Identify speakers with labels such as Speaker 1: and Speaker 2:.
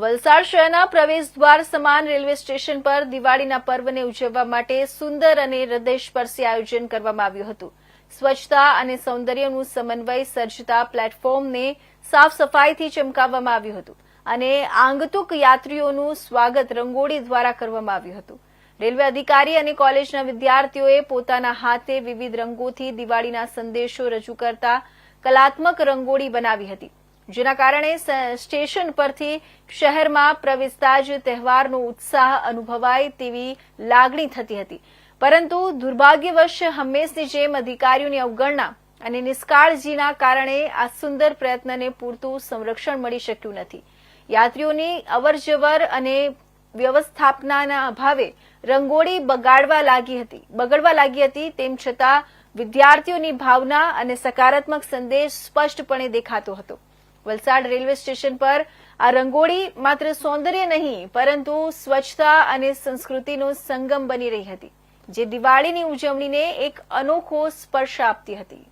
Speaker 1: વલસાડ શહેરના પ્રવેશ દ્વાર સમાન રેલવે સ્ટેશન પર દિવાળીના પર્વને ઉજવવા માટે સુંદર અને હૃદયસ્પર્શી આયોજન કરવામાં આવ્યું હતું. સ્વચ્છતા અને સૌંદર્યનું સમન્વય સર્જતા પ્લેટફોર્મને સાફ સફાઈથી ચમકાવવામાં આવ્યું હતું અને આંગતુક યાત્રીઓનું સ્વાગત રંગોળી દ્વારા કરવામાં આવ્યું હતું. રેલવે અધિકારી અને કોલેજના વિદ્યાર્થીઓએ પોતાના હાથે વિવિધ રંગોથી દિવાળીના સંદેશો રજૂ કરતા કલાત્મક રંગોળી બનાવી હતી. જેના કારણે સ્ટેશન પરથી શહેરમાં પ્રવેશતા જ તહેવારનો ઉત્સાહ અનુભવાય તેવી લાગણી થતી હતી. પરંતુ દુર્ભાગ્યવશ હંમેશની જેમ અધિકારીઓની અવગણના અને નિષ્કાળજીના કારણે આ સુંદર પ્રયત્નને પૂરતું સંરક્ષણ મળી શક્યું નથી. યાત્રીઓની અવરજવર અને વ્યવસ્થાપનાના અભાવે રંગોળી બગાડવા લાગી હતી, બગડવા લાગી હતી, તેમ છતાં વિદ્યાર્થીઓની ભાવના અને સકારાત્મક સંદેશ સ્પષ્ટપણે દેખાતો હતો. વલસાડ રેલવે સ્ટેશન પર. આ રંગોળી માત્ર સૌંદર્ય નહીં, પરંતુ સ્વચ્છતા અને સંસ્કૃતિનો સંગમ બની રહી હતી, જે દિવાળીની ઉજવણીને એક અનોખો સ્પર્શ આપતી હતી.